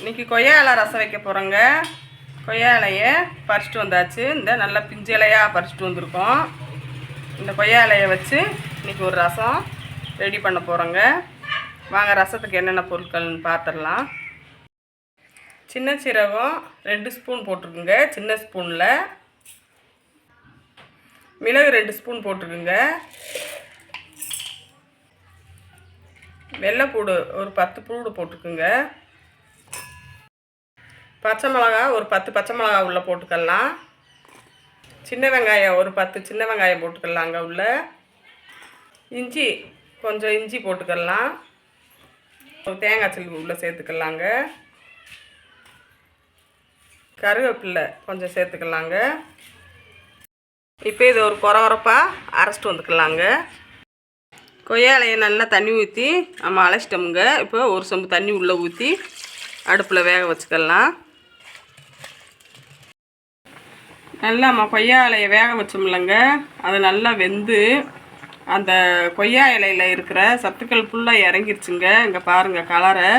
இன்றைக்கி கொய்யா இலை ரசம் வைக்க போகிறோங்க கொய்யா இலையை பறிச்சிட்டு வந்தாச்சு. இந்த நல்ல பிஞ்சு இலையாக பறிச்சிட்டு வந்திருக்கோம். இந்த கொய்யா இலையை வச்சு இன்றைக்கி ஒரு ரசம் ரெடி பண்ண போகிறோங்க வாங்க ரசத்துக்கு என்னென்ன பொருட்கள்னு பார்த்துடலாம் சின்ன சீரகம் ரெண்டு ஸ்பூன் போட்டிருக்குங்க. சின்ன ஸ்பூனில் மிளகு ரெண்டு ஸ்பூன் போட்டிருக்குங்க. வெள்ளைப்பூடு ஒரு பத்து பூடு போட்டுக்குங்க பச்சை மிளகா ஒரு பத்து பச்சை மிளகா உள்ளே போட்டுக்கலாம். சின்ன வெங்காயம் ஒரு பத்து சின்ன வெங்காயம் போட்டுக்கலாங்க உள்ள. இஞ்சி கொஞ்சம் இஞ்சி போட்டுக்கலாம். தேங்காய் சில்லு உள்ளே சேர்த்துக்கலாங்க கருவேப்பில்லை கொஞ்சம் சேர்த்துக்கலாங்க இப்போ இது ஒரு குறவரப்பாக அரைச்சிட்டு வந்துக்கலாங்க கொய்யாலையை நல்லா தண்ணி ஊற்றி நம்ம அழைச்சிட்டோமுங்க. இப்போ ஒரு சொம்பு தண்ணி உள்ளே ஊற்றி அடுப்பில் வேக வச்சுக்கலாம். நல்லா நம்ம கொய்யா இலையை வேக வச்சோம்லங்க. அது நல்லா வெந்து அந்த கொய்யா இலையில் இருக்கிற சத்துக்கள் ஃபுல்லாக இறங்கிருச்சுங்க. இங்கே பாருங்கள் கலரை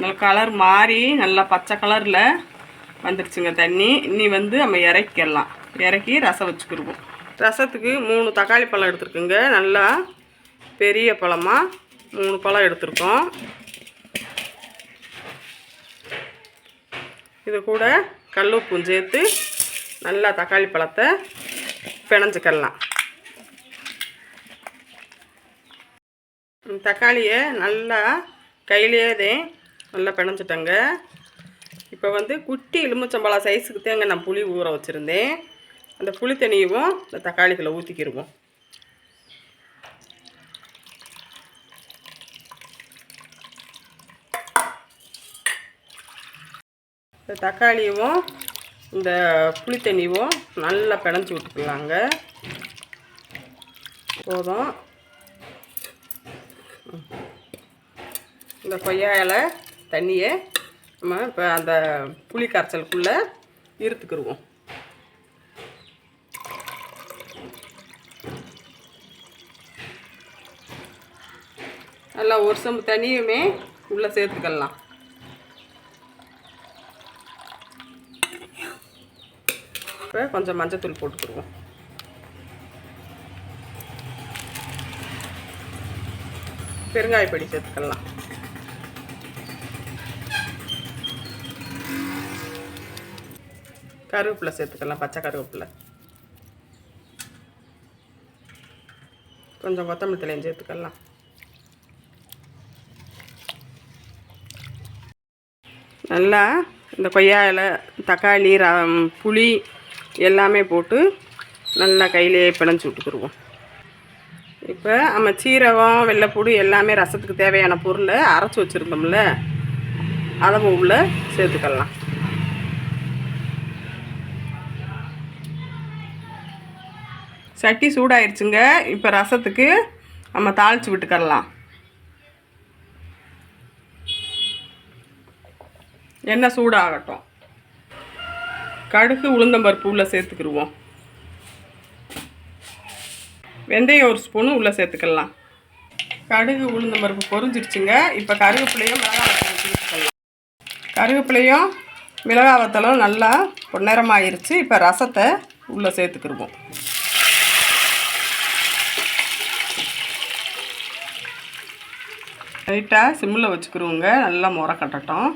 நல்ல கலர் மாறி நல்லா பச்சை கலரில் வந்துருச்சுங்க தண்ணி. இனி வந்து நம்ம இறக்கிடலாம். இறக்கி ரசம் வச்சுக்கிருவோம். ரசத்துக்கு மூணு தக்காளி பழம் எடுத்துருக்குங்க. நல்லா பெரிய பழமாக மூணு பழம் எடுத்துருக்கோம். இது கூட கல்லுப்பும் சேர்த்து நல்லா தக்காளி பழத்தை பிணைஞ்சிக்கலாம் தக்காளியை நல்லா கையிலேயே தான் நல்லா பிணைஞ்சிட்டேங்க. இப்போ வந்து குட்டி எலுமிச்சம்பழம் சைஸுக்கு தேங்க நான் புளி ஊற வச்சுருந்தேன். அந்த புளி தண்ணியவும் இந்த தக்காளிகளை ஊற்றிக்கிடுவோம் இந்த தக்காளியும் இந்த புளி தண்ணியும் நல்லா பிணைஞ்சி விட்டுக்கலாங்க. போதும். இந்த கொய்யா இலை தண்ணியை நம்ம இப்போ அந்த புளி கரைச்சலுக்குள்ளே இருத்துக்கிடுவோம் நல்லா ஒரு சம்பு தண்ணியுமே உள்ளே சேர்த்துக்கலாம். இப்போ கொஞ்சம் மஞ்சத்தூள் போட்டுக்கிடுவோம். பெருங்காய பொடி சேர்த்துக்கலாம். கருவேப்பிலை சேர்த்துக்கலாம் பச்சை கருவேப்பிலை. கொஞ்சம் கொத்தமல்லி தலையும் சேர்த்துக்கலாம். நல்லா இந்த கொய்யா இலை தக்காளி ர புளி எல்லாமே போட்டு நல்லா கையிலேயே பிணைஞ்சி விட்டுக்குருவோம். இப்போ நம்ம சீரகம் வெள்ளைப்பூடு எல்லாமே ரசத்துக்கு தேவையான பொருளை அரைச்சி வச்சுருந்தோம்ல அதை உள்ள சேர்த்துக்கலாம். சட்டி சூடாயிருச்சுங்க. இப்போ ரசத்துக்கு நம்ம தாளித்து விட்டுக்கரலாம். எண்ணெய் சூடாகட்டும். கடுகு உளுந்தம்பருப்பு உள்ளே சேர்த்துக்கிடுவோம் வெந்தயம் ஒரு ஸ்பூனு உள்ளே சேர்த்துக்கலாம். கடுகு உளுந்தம்பருப்பு பொறிஞ்சிடுச்சுங்க இப்போ கருவேப்பிலையும் மிளகாய் சேர்த்துக்கலாம். கருவேப்பிலையும் மிளகாய் வத்தலும் நல்லா பொன்னிறமாயிருச்சு. இப்போ ரசத்தை உள்ளே சேர்த்துக்கிடுவோம் லைட்டாக சிம்மில் வச்சுக்கிருவோங்க. நல்லா முறை கட்டட்டும்.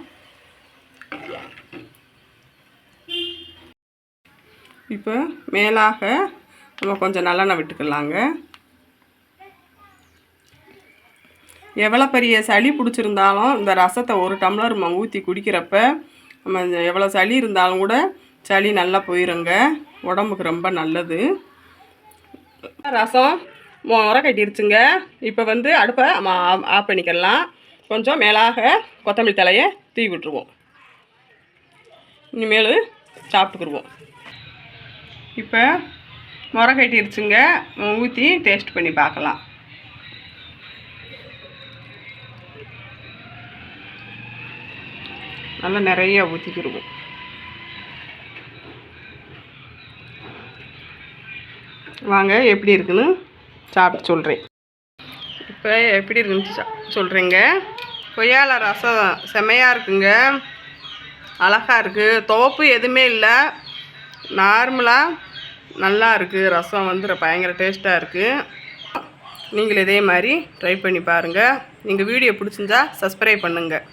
இப்போ மேலாக நம்ம கொஞ்சம் நல்லெண்ணெய் விட்டுக்கலாங்க. எவ்வளோ பெரிய சளி பிடிச்சிருந்தாலும் இந்த ரசத்தை ஒரு டம்ளர் நம்ம ஊற்றி குடிக்கிறப்ப நம்ம எவ்வளோ சளி இருந்தாலும் கூட சளி நல்லா போயிருங்க. உடம்புக்கு ரொம்ப நல்லது. ரசம் முறை கட்டிருச்சுங்க. இப்போ வந்து அடுப்பை நம்ம ஆஃப் பண்ணிக்கலாம். கொஞ்சம் மேலாக கொத்தமல்லி தலையை தூவி விட்டுருவோம். இனிமேல் சாப்பிட்டுக்குருவோம். இப்போ முறை கட்டிருச்சுங்க. ஊற்றி டேஸ்ட் பண்ணி பார்க்கலாம் நல்லா நிறைய ஊற்றிக்கிடுவோம் வாங்க எப்படி இருக்குன்னு சாப்பிட்டு சொல்கிறேன் இப்போ எப்படி இருக்குன்னு சொல்கிறேங்க கொய்யால ரசம் செமையாக இருக்குங்க. அழகாக இருக்குது துவப்பு எதுவுமே இல்லை. நார்மலாக நல்லா இருக்குது ரசம் வந்து பயங்கர டேஸ்ட்டாக இருக்குது நீங்கள் இதே மாதிரி ட்ரை பண்ணி பாருங்கள் நீங்கள் வீடியோ பிடிச்சிருந்தா சப்ஸ்கிரைப் பண்ணுங்கள்